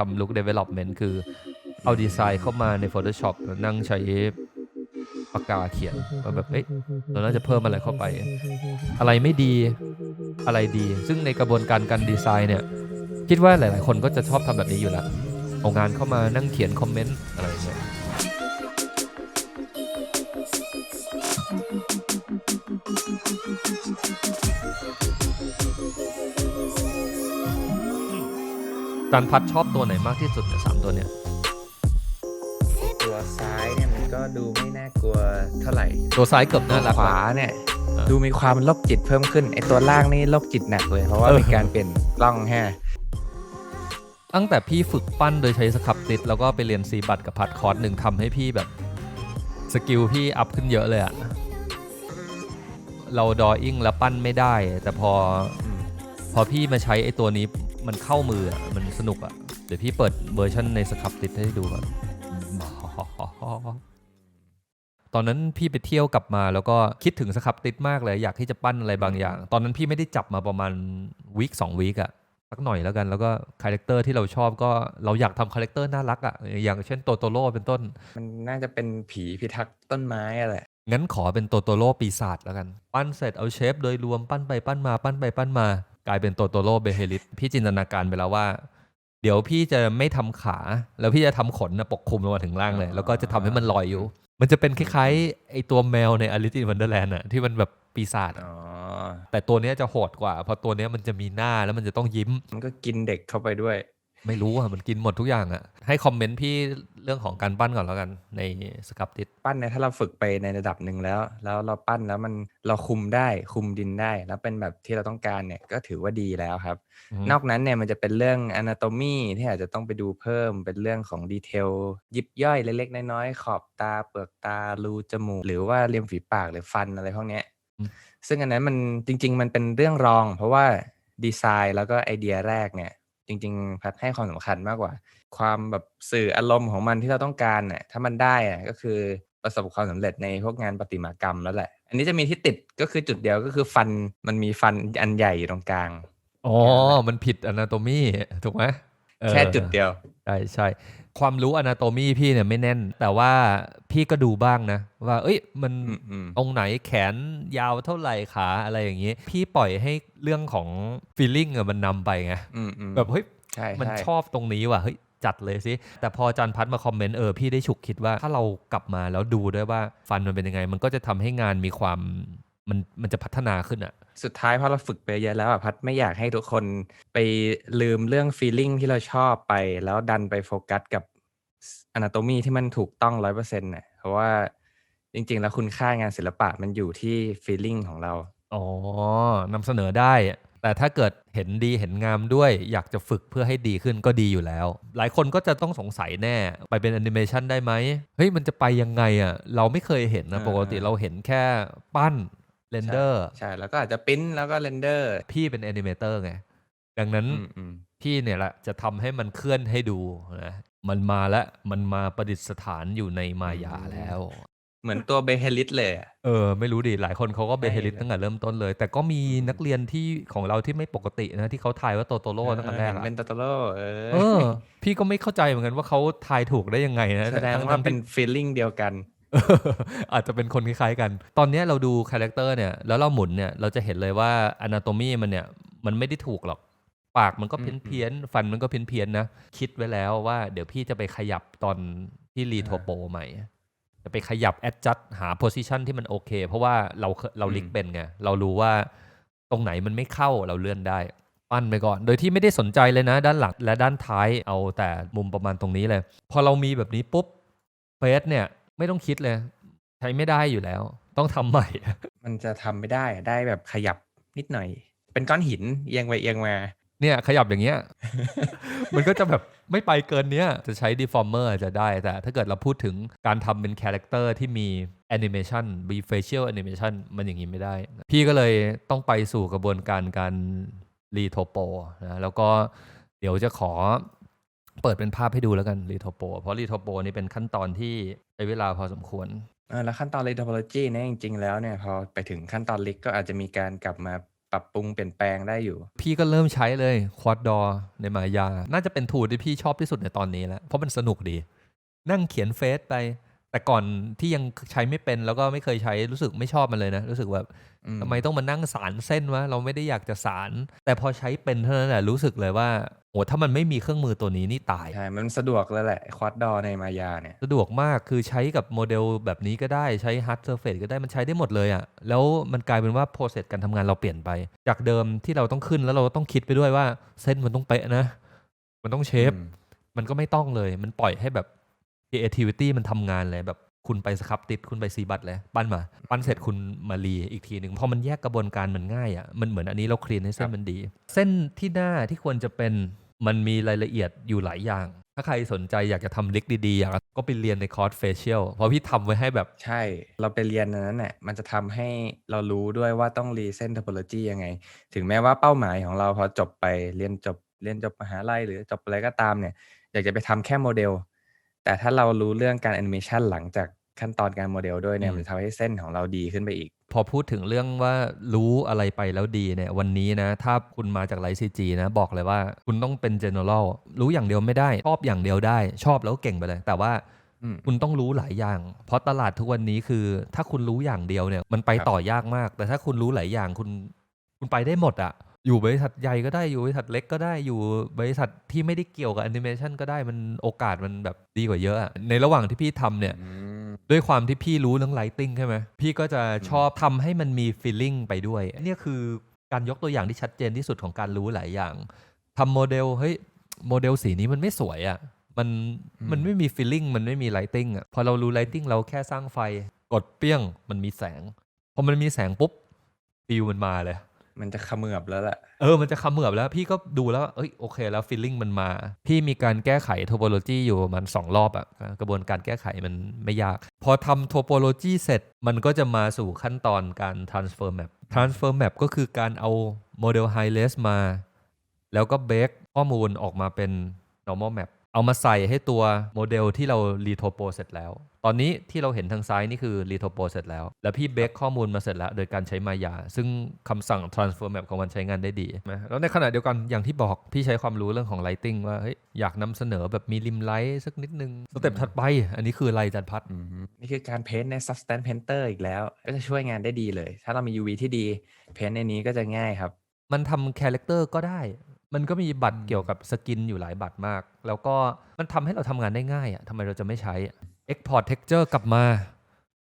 ทำ look development คือเอาดีไซน์เข้ามาใน Photoshop แล้วนั่งใช้ปากกาเขียนว่าแบบเอ้ยเราน่าจะเพิ่มอะไรเข้าไป อะไรไม่ดีอะไรดี ซึ่งในกระบวนการการดีไซน์เนี่ยคิดว่าหลาย ๆ คนก็จะชอบทำแบบนี้อยู่แล้วเอางานเข้ามานั่งเขียนคอมเมนต์อะไรอย่างเงี้ย จานพัดชอบตัวไหนมากที่สุดเนี่ยสามตัวเนี่ยตัวซ้ายเนี่ยมันก็ดูไม่น่ากลัวเท่าไหร่ ตัวซ้ายเกือบตัวน่ารักขนะวาเนี่ยเออดูมีความโรคจิตเพิ่มขึ้นไอตัวล่างนี่โรคจิตหนักเลย เพราะว่าเออมีการเปลี่ยนกล้องแฮะตั้งแต่พี่ฝึกปั้นโดยใช้สครับติดแล้วก็ไปเรียนซีบัตกับพัดคอร์สหนึ่งทำให้พี่แบบสกิลพี่อัพขึ้นเยอะเลยอะเราดออิ่งแล้วปั้นไม่ได้ แต่พออืม พอพี่มาใช้ไอ้ตัวนี้มันเข้ามืออะมันสนุกอะเดี๋ยวพี่เปิดเวอร์ชันในสครับติดให้ดูก่อนตอนนั้นพี่ไปเที่ยวกลับมาแล้วก็คิดถึงสครับติดมากเลย อยากที่จะปั้นอะไรบางอย่าง ตอนนั้นพี่ไม่ได้จับมาประมาณวีคสองวีคอะสักหน่อยแล้วกันแล้วก็คาแรคเตอร์ที่เราชอบก็เราอยากทำคาแรคเตอร์น่ารักอะอย่างเช่นโตโตโร่เป็นต้น มันน่าจะเป็นผีพิทักษ์ต้นไม้อะแหละงั้นขอเป็นโตโตโร่ปีศาจแล้วกัน ปั้นเสร็จเอาเชฟโดยรวมปั้นไปปั้นมาปั้นไปปั้นมา กลายเป็นโตโตโร่เบเฮลิสพี่จินตนาการไปแล้วว่า เดี๋ยวพี่จะไม่ทำขา แล้วพี่จะทำขนนะปกคลุมลงมาถึงล่างเลย แล้วก็จะทำให้มันลอยอยู่ มันจะเป็นคล้ายๆไอตัวแมวใน Alice in Wonderland อะที่มันแบบปีศาจอะอ๋อแต่ตัวเนี้ยจะโหดกว่า เพราะตัวเนี้ยมันจะมีหน้าแล้วมันจะต้องยิ้ม มันก็กินเด็กเข้าไปด้วย ไม่รู้อะมันกินหมดทุกอย่างอะให้คอมเมนต์พี่เรื่องของการปั้นก่อนแล้วกันในสครับติดปั้นเนี่ยถ้าเราฝึกไปในระดับหนึ่งแล้ว แล้วเราปั้นแล้วมันเราคุมได้คุมดินได้ แล้วเป็นแบบที่เราต้องการเนี่ยก็ถือว่าดีแล้วครับ นอกนั้นเนี่ยมันจะเป็นเรื่อง anatomy ที่อาจจะต้องไปดูเพิ่มเป็นเรื่องของดีเทลยิบย่อยเล็กๆน้อยๆขอบตาเปลือกตารูจมูกหรือว่าเลียมฝีปากหรือฟันอะไรพวกเนี้ยอืมซึ่งอันนั้นมันจริง ๆ มันเป็นเรื่องรอง เพราะว่าดีไซน์แล้วก็ไอเดียแรกเนี่ย จริง ๆ พัดให้ความสำคัญมากกว่า ความแบบสื่ออารมณ์ของมันที่เราต้องการเนี่ยถ้ามันได้อะก็คือประสบความสำเร็จในพวกงานประติมากรรมแล้วแหละ อันนี้จะมีที่ติดก็คือจุดเดียวก็คือฟันมันมีฟันอันใหญ่อยู่ตรงกลางอ๋อ มันผิดอนาโตมีถูกไหมเออแค่จุดเดียว ใช่ใช่ ความรู้อนาโตมีพี่เนี่ยไม่แน่น แต่ว่าพี่ก็ดูบ้างนะ ว่า เอ้ย มันอืมอืมตรงไหนแขนยาวเท่าไหร่ขาอะไรอย่างนี้ พี่ปล่อยให้เรื่องของ feeling อะมันนำไปไงอืมอืมแบบเฮ้ยใช่มันใช่ชอบตรงนี้ว่ะเฮ้ยจัดเลยสิ แต่พออาจันพัดมาคอมเมนต์เออพี่ได้ฉุกคิดว่าถ้าเรากลับมาแล้วดูด้วยว่าฟันมันเป็นยังไง มันก็จะทำให้งานมีความ มันมันจะพัฒนาขึ้นอะสุดท้ายพอเราฝึกไปเยอะแล้วอะพัดไม่อยากให้ทุกคนไปลืมเรื่อง feeling ที่เราชอบไป แล้วดันไปโฟกัสกับ anatomy ที่มันถูกต้องร้อยเปอร์เซ็นต์น่ะเพราะว่าจริง ๆ แล้วคุณค่างานศิลปะมันอยู่ที่ feeling ของเรา อ๋อนำเสนอได้ แต่ถ้าเกิดเห็นดีเห็นงามด้วย อยากจะฝึกเพื่อให้ดีขึ้นก็ดีอยู่แล้ว หลายคนก็จะต้องสงสัยแน่ ไปเป็นแอนิเมชันได้ไหมเฮ้ยมันจะไปยังไงอะ่ะ เราไม่เคยเห็นนะอ่าปกติเราเห็นแค่ปั้น เรนเดอร์ใช่ แล้วก็อาจจะปริ้นแล้วก็เรนเดอร์ พี่เป็นแอนิเมเตอร์ไง ดังนั้นอืมอืมพี่เนี่ยแหละจะทำให้มันเคลื่อนให้ดูนะมันมาแล้ว มันมาประดิษฐานอยู่ในมายาแล้ว เหมือนตัวเบเฮลิสเลยอะเออ ไม่รู้ดิ หลายคนเขาก็เบใช่เฮลิสตั้งแต่เริ่มต้นเลย แต่ก็มีนักเรียนที่ของเราที่ไม่ปกตินะ ที่เขาทายว่าโตโตโร่ตั้งแต่แรกเห็นอะเป็นโตโตโร่เออเออ พี่ก็ไม่เข้าใจเหมือนกันว่าเขาทายถูกได้ยังไงนะแสดงทั้ๆว่าเป็นที่ feeling เดียวกันเอออาจจะเป็นคนคล้ายๆกัน ตอนเนี้ยเราดูคาแรคเตอร์เนี่ยแล้วเราหมุนเนี่ยเราจะเห็นเลยว่าอนาโตมีมันเนี่ยมันไม่ได้ถูกหรอก ปากมันก็อืเพี้ยนมเพี้ยนๆฟันมันก็เพี้ยนเพียนๆนะ คิดไว้แล้วว่าเดี๋ยวพี่จะไปขยับตอนที่รีโทโปใหม่ จะไปขยับแอดจัดหาโพซิชันที่มันโอเค เพราะว่าเราเคเราลิกเป็นไง เรารู้ว่าตรงไหนมันไม่เข้าเราเลื่อนได้ปั้นไปก่อน โดยที่ไม่ได้สนใจเลยนะ ด้านหลังและด้านท้ายเอาแต่มุมประมาณตรงนี้เลย พอเรามีแบบนี้ปุ๊บเฟสเนี่ย ไม่ต้องคิดเลย ใช้ไม่ได้อยู่แล้ว ต้องทำใหม่ มันจะทำไม่ได้อะได้แบบขยับนิดหน่อย เป็นก้อนหินเอียงไปเอียงมา เนี่ยขยับอย่างเงี้ย มันก็จะแบบไม่ไปเกินเนี้ย จะใช้ deformer อาจจะได้ แต่ถ้าเกิดเราพูดถึงการทำเป็นคาแรคเตอร์ที่มี animation มี facial animation มันอย่างนี้ไม่ได้ พี่ก็เลยต้องไปสู่กระบวนการการรีโทโปนะแล้วก็เดี๋ยวจะขอ เปิดเป็นภาพให้ดูแล้วกันรีโทโปเพราะรีโทโปนี่เป็นขั้นตอนที่ใช้เวลาพอสมควรเออแล้วขั้นตอน lithology เนี่ยจริงๆแล้วเนี่ยพอไปถึงขั้นตอนลิกก็อาจจะมีการกลับมาปรับปรุงเปลี่ยนแปลงได้อยู่ พี่ก็เริ่มใช้เลยควอดดอในมายา น่าจะเป็นทูที่พี่ชอบที่สุดในตอนนี้แล้ว เพราะมันสนุกดี นั่งเขียนเฟซไป แต่ก่อนที่ยังใช้ไม่เป็นแล้วก็ไม่เคยใช้รู้สึกไม่ชอบมันเลยนะ รู้สึกแบบอืมทำไมต้องมานั่งสารเส้นวะเราไม่ได้อยากจะสาร แต่พอใช้เป็นเท่านั้นแหละรู้สึกเลยว่าโหถ้ามันไม่มีเครื่องมือตัวนี้นี่ตายใช่มันสะดวกแล้วแหละควอดดอในมายาเนี่ยสะดวกมากคือใช้กับโมเดลแบบนี้ก็ได้ใช้ hard surface ก็ได้มันใช้ได้หมดเลยอะ่ะแล้วมันกลายเป็นว่า process การทำงานเราเปลี่ยนไป จากเดิมที่เราต้องขึ้นแล้วเราต้องคิดไปด้วยว่าเส้นมันต้องเป๊ะนะ มันต้องเชฟอืมมันก็ไม่ต้องเลย มันปล่อยให้แบบ creativity มันทำงานเลยแบบคุณไปสครับติดคุณไปซีบัตเลยปั้นมา ปั้นเสร็จคุณมารีอีกทีหนึ่งพอมันแยกกระบวนการมันง่ายอะ่ะมันเหมือนอันนี้เราคลีนให้เส้นมันดี เส้นที่หน้าที่ควรจะเป็นมันมีรายละเอียดอยู่หลายอย่าง ถ้าใครสนใจอยากจะทำลิกดีๆอยากก็ไปเรียนในคอร์สเฟเชียลเพราะพี่ทำไว้ให้แบบ ใช่ เราไปเรียนนนั้นเนี่ยมันจะทำให้เรารู้ด้วยว่าต้องรีเส้น topology ยังไง ถึงแม้ว่าเป้าหมายของเราพอจบไปเรียนจบเรียนจบมหาลัยหรือจบอะไรก็ตามเนี่ย อยากจะไปทำแค่โมเดล แต่ถ้าเรารู้เรื่องการแอนิเมชันหลังจากขั้นตอนการโมเดลด้วยเนี่ยอืมมันจะทำให้เส้นของเราดีขึ้นไปอีก พอพูดถึงเรื่องว่ารู้อะไรไปแล้วดีเนี่ยวันนี้นะ ถ้าคุณมาจากไลซีจีนะ บอกเลยว่าคุณต้องเป็น general รู้อย่างเดียวไม่ได้ ชอบอย่างเดียวได้ ชอบแล้วเก่งไปเลย แต่ว่าอืมคุณต้องรู้หลายอย่าง เพราะตลาดทุกวันนี้คือ ถ้าคุณรู้อย่างเดียวเนี่ย มันไปครับต่อยากมาก แต่ถ้าคุณรู้หลายอย่างคุณ คุณไปได้หมดอะ อยู่บริษัทใหญ่ก็ได้อยู่บริษัทเล็กก็ได้อยู่บริษัทที่ไม่ได้เกี่ยวกับแอนิเมชันก็ได้มันโอกาสมันแบบดีกว่าเยอะอะในระหว่างที่พี่ทำเนี่ยอืมด้วยความที่พี่รู้เรื่องไลติ n งใช่ไหมพี่ก็จะชอบทำให้มันมี feeling ไปด้วยเนี่ยคือการยกตัวอย่างที่ชัดเจนที่สุดของการรู้หลายอย่างทำโมเดลเฮ้ยโมเดลสีนี้มันไม่สวยอะ่ะมันอืมมันไม่มี feeling มันไม่มี lighting อะพอเรารู้ lighting เราแค่สร้างไฟกดเปี้ยงมันมีแสงพอมันมีแสงปุ๊บฟิลมันมาเลย มันจะเขมือบแล้วแหละ เออ มันจะเขมือบแล้ว พี่ก็ดูแล้วว่าเอ้ย โอเค แล้วฟีลลิ่งมันมา พี่มีการแก้ไขโทโปโลจีอยู่มันสองรอบอะกระบวนการแก้ไขมันไม่ยาก พอทำโทโปโลจีเสร็จ มันก็จะมาสู่ขั้นตอนการ transfer map transfer map ก็คือการเอาโมเดล high res มา แล้วก็เบ k ข้อมูลออกมาเป็น normal map เอามาใส่ให้ตัวโมเดลที่เรารีโทโปเสร็จแล้ว ตอนนี้ที่เราเห็นทางซ้ายนี่คือรีโทโปเสร็จแล้ว แล้วพี่เบ k ข้อมูลมาเสร็จแล้ว โดยการใช้มายา ซึ่งคำสั่ง transfer map ของมันใช้งานได้ดีนะแล้วในขณะเดียวกันอย่างที่บอกพี่ใช้ความรู้เรื่องของ lighting ว่าเฮ้ยอยากนำเสนอแบบมีริมไลท์สักนิดนึง สเต็ปถัดไป อันนี้คืออะไรจันพัดอืมนี่คือการเพ้นใน substance painter อีกแล้ว ก็จะช่วยงานได้ดีเลย ถ้าเรามี UV ที่ดี เพ้นในนี้ก็จะง่ายครับมันทำคาแรคเตอร์ก็ได้ มันก็มีบัตรอืมเกี่ยวกับสกินอยู่หลายบัตรมาก แล้วก็มันทำให้เราทำงานได้ง่ายอะทำไมเราจะไม่ใช้ Export Texture กลับมา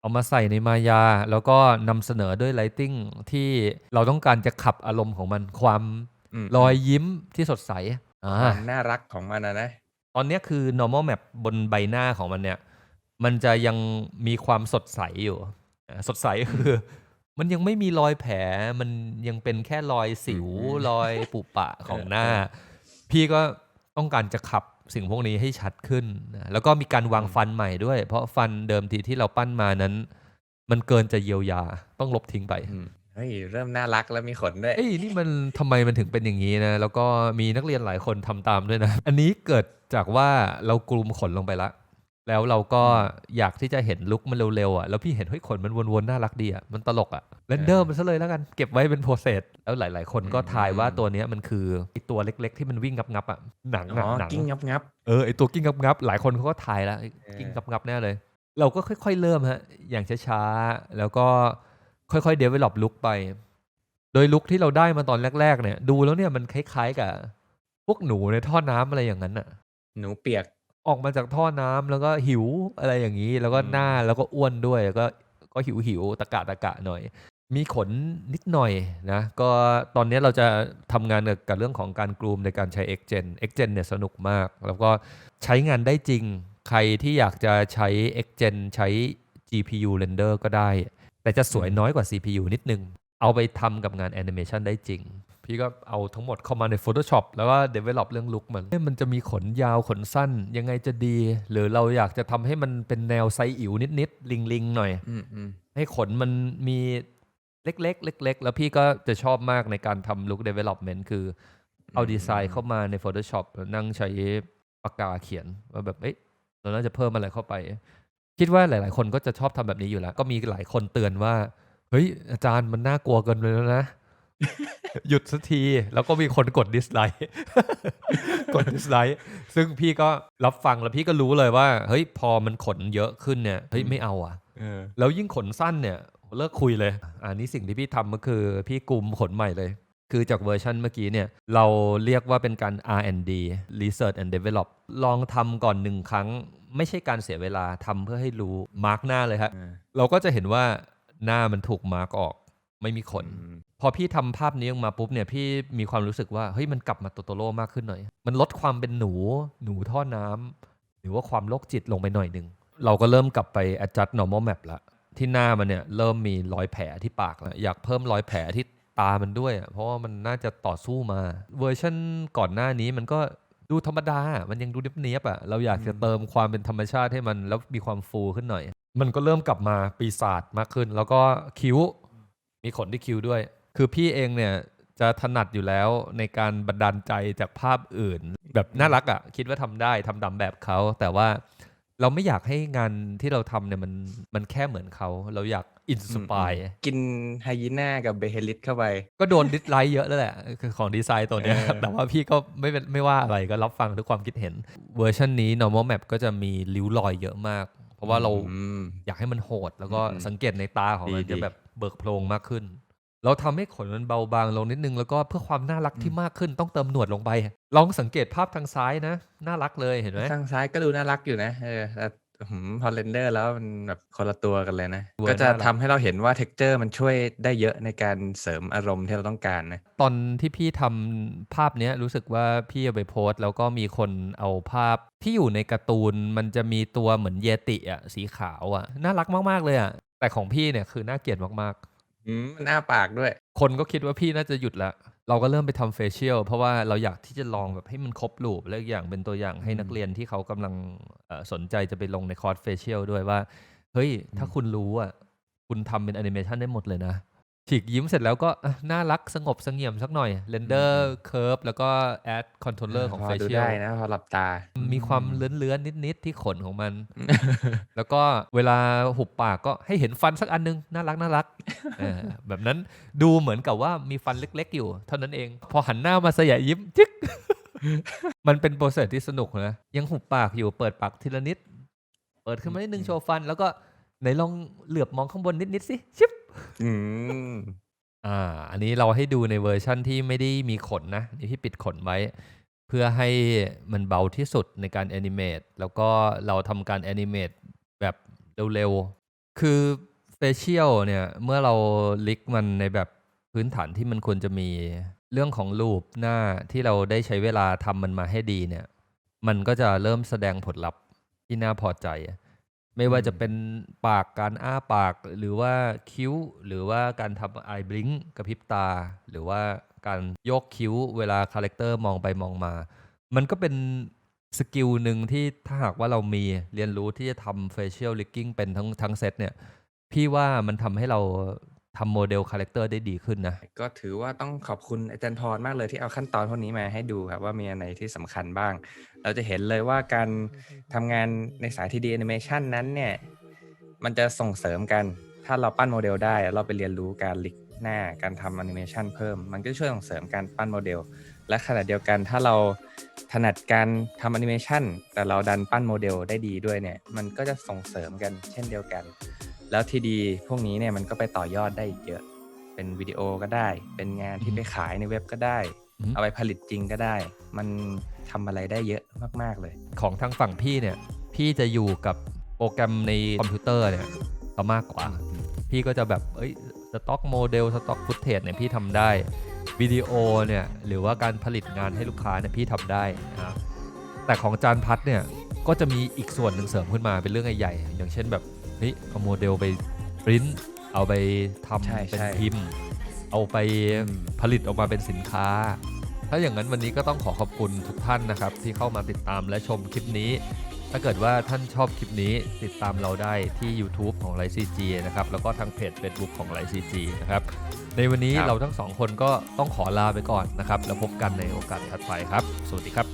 เอามาใส่ในมายา แล้วก็นำเสนอด้วย Lighting ที่เราต้องการจะขับอารมณ์ของมันความมรอยยิ้มที่สดใสอ่าความน่ารักของมันนะนะ ตอนเนี้ยคือ normal map บนใบหน้าของมันเนี่ย มันจะยังมีความสดใสอยู่อ่าสดใสก็คือ มันยังไม่มีรอยแผล มันยังเป็นแค่รอยสิวอืมรอยปุปะของเออหน้าเอพี่ก็ต้องการจะขับสิ่งพวกนี้ให้ชัดขึ้นนะแล้วก็มีการวางฟันใหม่ด้วย เพราะฟันเดิมทีที่เราปั้นมานั้น มันเกินจะเยียวยาต้องลบทิ้งไปอืมเฮ้ยเริ่มน่ารักแล้วมีขนด้วยเอ้ยนี่มันทำไมมันถึงเป็นอย่างนี้นะ แล้วก็มีนักเรียนหลายคนทำตามด้วยนะ อันนี้เกิดจากว่าเรากลุ่มขนลงไปละ แล้วเราก็อยากที่จะเห็นลุคมันเร็วๆอะแล้วพี่เห็นเฮ้ยขนมันวนๆน่ารักดีอะมันตลกอะเรนเดอร์มันซะเลยแล้วกันเก็บไว้เป็นโปรเซสแล้วหลาย ๆ คนก็ทายว่าตัวเนี้ยมันคือไอตัวเล็ก ๆ ที่มันวิ่งงับๆอะหนังอ๋อะอหนังกิ้งงับงับเออไอตัวกิ้งงับๆหลายคนเขาก็ทายแล้วไอ้เออกิ้งงับๆแน่เลย เราก็ค่อย ๆ เริ่มฮะอย่างช้าๆแล้วก็ค่อยๆ develop ลุคไป โดยลุคที่เราได้มาตอนแรก ๆ เนี่ย ดูแล้วเนี่ยมันคล้ายๆกับพวกหนูในท่อน้ำอะไรอย่างนั้นอะหนูเปียก ออกมาจากท่อน้ำแล้วก็หิวอะไรอย่างนี้ แล้วก็อืมหน้าแล้วก็อ้วนด้วยแล้วก็ก็หิวหิวๆตะกะตะกะหน่อย มีขนนิดหน่อยนะก็ตอนนี้เราจะทำงานกับกับเรื่องของการกรูมในการใช้ XGen XGen เนี่ยสนุกมาก แล้วก็ใช้งานได้จริง ใครที่อยากจะใช้ XGen ใช้ GPU render ก็ได้ แต่จะสวยน้อยกว่า CPU นิดนึง เอาไปทำกับงานแอนิเมชันได้จริง พี่ก็เอาทั้งหมดเข้ามาใน Photoshop แล้วก็ develop เรื่องลุคมันเอ๊ะมันจะมีขนยาวขนสั้นยังไงจะดี หรือเราอยากจะทำให้มันเป็นแนวไซอิ๋วนิดๆ ลิงๆ หน่อยอืมอืมให้ขนมันมีเล็กๆเล็กๆ แล้วพี่ก็จะชอบมากในการทำ look development คือเอาดีไซน์เข้ามาใน Photoshop แล้วนั่งใช้ปากกาเขียนว่าแบบเอ๊ะเราน่าจะเพิ่มอะไรเข้าไป คิดว่าหลาย ๆ คนก็จะชอบทำแบบนี้อยู่แล้ว ก็มีหลายคนเตือนว่าเฮ้ยอาจารย์มันน่ากลัวเกินไปแล้วนะ หยุดสักที แล้วก็มีคนกดดิสไลค์กดดิสไลค์ซึ่งพี่ก็รับฟังแล้วพี่ก็รู้เลยว่า เฮ้ยพอมันขนเยอะขึ้นเนี่ยเฮ้ยไม่เอาอะเออแล้วยิ่งขนสั้นเนี่ยเลิกคุยเลย อันนี้สิ่งที่พี่ทำก็คือพี่กลุ่มขนใหม่เลย คือจากเวอร์ชันเมื่อกี้เนี่ย เราเรียกว่าเป็นการ R&D Research and Develop ลองทำก่อนหนึ่งครั้ง ไม่ใช่การเสียเวลาทำเพื่อให้รู้มาร์กหน้าเลยครับเออเราก็จะเห็นว่าหน้ามันถูกมาร์กออก ไม่มีขนอืมพอพี่ทำภาพนี้ออกมาปุ๊บเนี่ยพี่มีความรู้สึกว่าเฮ้ยมันกลับมาโตโตโร่มากขึ้นหน่อย มันลดความเป็นหนูหนูท่อน้ำหรือว่าความโรคจิตลงไปหน่อยหนึ่งเราก็เริ่มกลับไป adjust normal map ละที่หน้ามันเนี่ยเริ่มมีรอยแผลที่ปากแล้วอยากเพิ่มรอยแผลที่ตามันด้วยอะเพราะว่ามันน่าจะต่อสู้มา เวอร์ชันก่อนหน้านี้มันก็ดูธรรมดา มันยังดูเนียบๆอะเราอยากจะเติมความเป็นธรรมชาติให้มันแล้วมีความฟูขึ้นหน่อย มันก็เริ่มกลับมาปีศาจมากขึ้น แล้วก็คิ้ว มีขนที่คิ้วด้วย คือพี่เองเนี่ยจะถนัดอยู่แล้วในการบันดาลใจจากภาพอื่น แบบน่ารักอะ่ะ คิดว่าทำได้ทำตามแบบเขา แต่ว่าเราไม่อยากให้งานที่เราทำเนี่ยมันมันแค่เหมือนเขา เราอยากอินสปายกินไฮยีน่ากับเบเฮลิสเข้าไป ก็โดนดิสไลค์เยอะแล้วแหละคือของดีไซน์ตัวเนี้ยเออแต่ว่าพี่ก็ไม่เป็นไม่ว่าอะไรก็รับฟังทุกความคิดเห็น เวอร์ชันนี้ normal map ก็จะมีริ้วรอยเยอะมาก เพราะว่าเราอืม อยากให้มันโหด แล้วก็อืมสังเกตในตาของมันดีจะดีแบบเบิกโพรงมากขึ้น เราทำให้ขนมันเบาบางลงนิดนึงแล้วก็เพื่อความน่ารักที่มากขึ้นต้องเติมหนวดลงไปลองสังเกตภาพทางซ้ายนะ น่ารักเลยเห็นไหม ทางซ้ายก็ดูน่ารักอยู่นะเออแต่ หืมพอเรนเดอร์แล้วมันแบบคนละตัวกันเลยนะตัวก็จะน่ารัก ทำให้เราเห็นว่าเท็กเจอร์มันช่วยได้เยอะในการเสริมอารมณ์ที่เราต้องการนะ ตอนที่พี่ทำภาพเนี้ยรู้สึกว่าพี่เอาไปโพสต์ แล้วก็มีคนเอาภาพที่อยู่ในการ์ตูนมันจะมีตัวเหมือนเยติอะสีขาวอะน่ารักมากๆเลยอะแต่ของพี่เนี่ยคือน่าเกลียดมากๆอืมมันอ้าปากด้วยคนก็คิดว่าพี่น่าจะหยุดละ เราก็เริ่มไปทำเฟเชียลเพราะว่าเราอยากที่จะลองแบบให้มันครบรูปและอีกอย่างเป็นตัวอย่างให้นักเรียนที่เขากำลังเอ่อสนใจจะไปลงในคอร์สเฟเชียลด้วยว่า เฮ้ย ถ้าคุณรู้อะคุณทำเป็นแอนิเมชันได้หมดเลยนะ ฉีกยิ้มเสร็จแล้วก็อะน่ารักสงบเสงี่ยมสักหน่อยเรนเดอร์เคิร์ฟแล้วก็แอดคอนโทรลเลอร์ของพเฟดูเชียลได้นะพอหลับตา มีความเลื้อนๆนิดๆที่ขนของมัน แล้วก็เวลาหุบปากก็ให้เห็นฟันสักอันนึง น่ารักน่ารักเออแบบนั้นดูเหมือนกับว่ามีฟันเล็ก ๆ อยู่ เท่านั้นเอง พอหันหน้ามาสยายยิ้มจึ๊กมันเป็นโปรเซสที่สนุกนะยังหุบปากอยู่เปิดปากทีละนิด เปิดขึ้นมานิดนึงโชว์ฟัน แล้วก็ไหนลองเหลือบมองข้างบนนิดๆสิชิบ อืม อ่า อันนี้เราให้ดูในเวอร์ชั่นที่ไม่ได้มีขนนะนี่ที่ปิดขนไว้ เพื่อให้มันเบาที่สุดในการแอนิเมตแล้วก็เราทำการแอนิเมตแบบเร็วๆ คือเฟเชียลเนี่ยเมื่อเราลิกมันในแบบพื้นฐานที่มันควรจะมีเรื่องของรูปหน้าที่เราได้ใช้เวลาทำมันมาให้ดีเนี่ย มันก็จะเริ่มแสดงผลลัพธ์ที่น่าพอใจ ไม่ว่าจะเป็นปากการอ้าปากหรือว่าคิ้ว หรือว่าการทำไอบลิงกระพริบตา หรือว่าการยกคิ้วเวลาคาแรคเตอร์มองไปมองมา มันก็เป็นสกิลหนึ่งที่ถ้าหากว่าเรามีเรียนรู้ที่จะทำเฟเชียลลิกกิ้งเป็นทั้งทั้งเซตเนี่ย พี่ว่ามันทำให้เรา ทำโมเดลคาแรคเตอร์ได้ดีขึ้นนะ ก็ถือว่าต้องขอบคุณอาจารย์ทรมากเลยที่เอาขั้นตอนพวกนี้มาให้ดูครับว่ามีอันไหนที่สำคัญบ้าง เราจะเห็นเลยว่าการทำงานในสาย 3D animation นั้นเนี่ยมันจะส่งเสริมกัน ถ้าเราปั้นโมเดลได้ เราไปเรียนรู้การลิกหน้าการทำแอนิเมชันเพิ่ม มันก็ช่วยส่งเสริมการปั้นโมเดล และขณะเดียวกันถ้าเราถนัดการทำแอนิเมชันแต่เราดันปั้นโมเดลได้ดีด้วยเนี่ย มันก็จะส่งเสริมกันเช่นเดียวกัน แล้วที่ดีพวกนี้เนี่ยมันก็ไปต่อยอดได้อีกเยอะ เป็นวิดีโอก็ได้ เป็นงานที่ไปขายในเว็บก็ได้อืมเอาไปผลิตจริงก็ได้ มันทำอะไรได้เยอะมาก ๆ เลย ของทางฝั่งพี่เนี่ย พี่จะอยู่กับโปรแกรมในคอมพิวเตอร์เนี่ยเอามากกว่า พี่ก็จะแบบ เอ้ยสต็อกโมเดลสต็อกฟุตเทจเนี่ยพี่ทำได้วิดีโอเนี่ยหรือว่าการผลิตงานให้ลูกค้าเนี่ยพี่ทำได้นะครับแต่ของจานพัดเนี่ยก็จะมีอีกส่วนหนึ่งเสริมขึ้นมาเป็นเรื่องใหญ่ๆอย่างเช่นแบบ เฮ้ยเอาโมเดลไปปริ้นเอาไปทใช่ำเป็นใช่ พิมพ์ เอาไปผลิตออกมาเป็นสินค้า ถ้าอย่างนั้นวันนี้ก็ต้องขอขอบคุณทุกท่านนะครับ ที่เข้ามาติดตามและชมคลิปนี้ ถ้าเกิดว่าท่านชอบคลิปนี้ติดตามเราได้ที่ YouTube ของไลซีจีนะครับ แล้วก็ทางเพจ Facebook ของไลซีจีนะครับ ในวันนี้ครับ เราทั้งสองคนก็ต้องขอลาไปก่อนนะครับ แล้วพบกันในโอกาสถัดไปครับ สวัสดีครับ